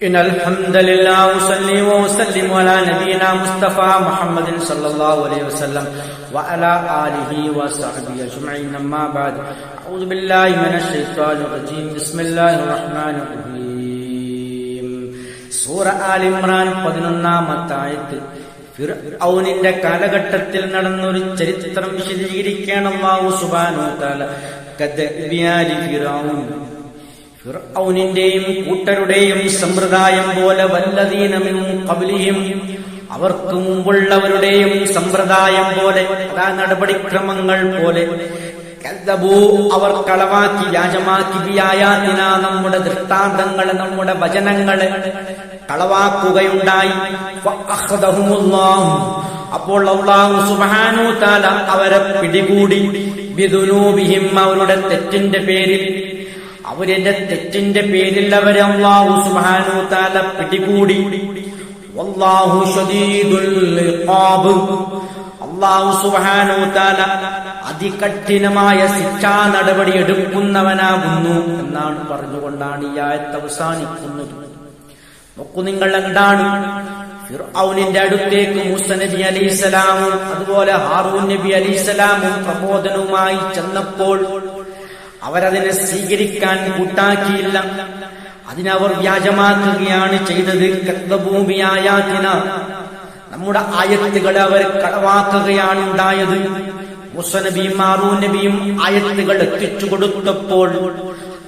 إن الحمد لله أصلي وأسلم على نبينا مصطفى محمد صلى الله عليه وسلم وعلى آله وصحبه أجمعين أما بعد أعوذ بالله من الشيطان الرجيم بسم الله الرحمن الرحيم സൂറ all Imran പതിനൊന്നാമത്തെ ആയത്ത് ഫിർഔനിന്റെ കാലഘട്ടത്തിൽ നടന്നൊരു ചരിത്രം വിശദീകരിക്കണം അല്ലാഹു സുബ്ഹാനഹു വതആല കദ്ബിയാലി ഫിറഔൻ ഫിർഔനിന്റെയും കൂട്ടരുടെയും സമ്പ്രദായം പോലെ വല്ലതീനമിനും കബലിയും അവർക്ക് മുമ്പുള്ളവരുടെയും സമ്പ്രദായം പോലെ അതാ നടപടിക്രമങ്ങൾ പോലെ അവർ കളവാക്കി വ്യാജമാക്കി ബിയായാതിന നമ്മുടെ ദൃഷ്ടാന്തങ്ങളെ നമ്മുടെ വചനങ്ങളെ കളവാക്കുകയുണ്ടായി. അപ്പോൾ അള്ളാഹു താല അവരെ പിടികൂടി അവരുടെ തെറ്റിന്റെ പേരിൽ അവരുടെ തെറ്റിന്റെ പേരിൽ അവരെ അള്ളാഹു സുബ്ഹാനഹു താല പിടികൂടി. അള്ളാഹു സുബ്ഹാനഹു താല അതികഠിനമായ ശിക്ഷാ നടപടി എടുക്കുന്നവനാകുന്നു എന്നാണ് പറഞ്ഞുകൊണ്ടാണ് ഈ ആയത്ത് അവസാനിക്കുന്നത്. നോക്കൂ നിങ്ങൾ എന്താണ്? ഫിർഔനിന്റെ അടുത്തേക്ക് മൂസ നബി അതുപോലെ ഹാറൂൻ നബി അലൈഹിസ്സലാമും പ്രബോധനവുമായി ചെന്നപ്പോൾ അവരതിനെ സ്വീകരിക്കാൻ കൂട്ടാക്കിയില്ല. അതിനവർ വ്യാജമാക്കുകയാണ് ചെയ്തത്. കത്തഭൂമിയായാതിന നമ്മുടെ ആയത്തുകളെ അവർ കളവാക്കുകയാണ് ഉണ്ടായത്. മുസനബിയും മാറൂ നബിയും ആയത്തുകൾ എത്തിച്ചു കൊടുത്തപ്പോൾ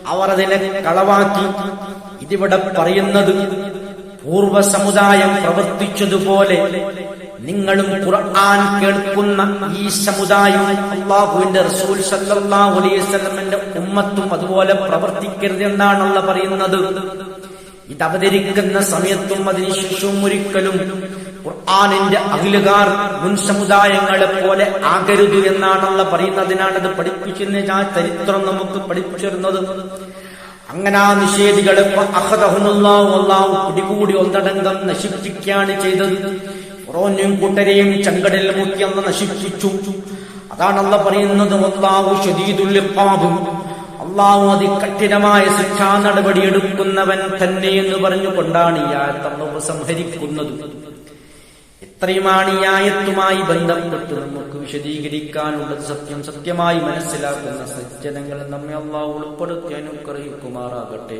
അവർ അതിനെ കളവാക്കി. ഇതിവിടെ പറയുന്നത് പൂർവ സമുദായം പ്രവർത്തിച്ചതുപോലെ നിങ്ങളും ഖുർആൻ കേൾക്കുന്ന ഈ സമുദായം അള്ളാഹുവിന്റെ റസൂൽ സല്ലല്ലാഹു അലൈഹി ഉമ്മത്തും അതുപോലെ പ്രവർത്തിക്കരുത് എന്നാണല്ല പറയുന്നത്. ഇത് അവതരിക്കുന്ന സമയത്തും അതിനുശേഷവും ഒരിക്കലും ഖുർആാനിന്റെ അഖിലുകാർ മുൻ സമുദായങ്ങളെ പോലെ ആകരുത് എന്നാണല്ല പറയുന്നതിനാണത് പഠിപ്പിക്കുന്ന ചരിത്രം നമുക്ക് പഠിപ്പിച്ചിരുന്നത് അങ്ങനെ ആ നിഷേധികളെ പിടികൂടി ഒന്നടങ്കം നശിപ്പിക്കുകയാണ് ചെയ്തത്. ഫറോനെയും കൂട്ടരെയും ചങ്കടൽ മുക്കി അന്ന് നശിപ്പിച്ചു. അതാണല്ല പറയുന്നത് അള്ളാഹു ഷദീദുല്ലിഖാബ് അള്ളാഹു അതികഠിനമായ ശിക്ഷാ നടപടി എടുക്കുന്നവൻ തന്നെ എന്ന് പറഞ്ഞുകൊണ്ടാണ് ഈ ആയത്തം ഉപസംഹരിക്കുന്നത് ഇത്രയുമാണ് ഈ ആയത്തുമായി ബന്ധപ്പെട്ട് നമുക്ക് വിശദീകരിക്കാനുള്ളത് സത്യം സത്യമായി മനസ്സിലാക്കുന്ന സജ്ജനങ്ങൾ നമ്മെ അള്ളാഹു ഉൾപ്പെടുത്തി അനുഗ്രഹിക്കുമാറാകട്ടെ.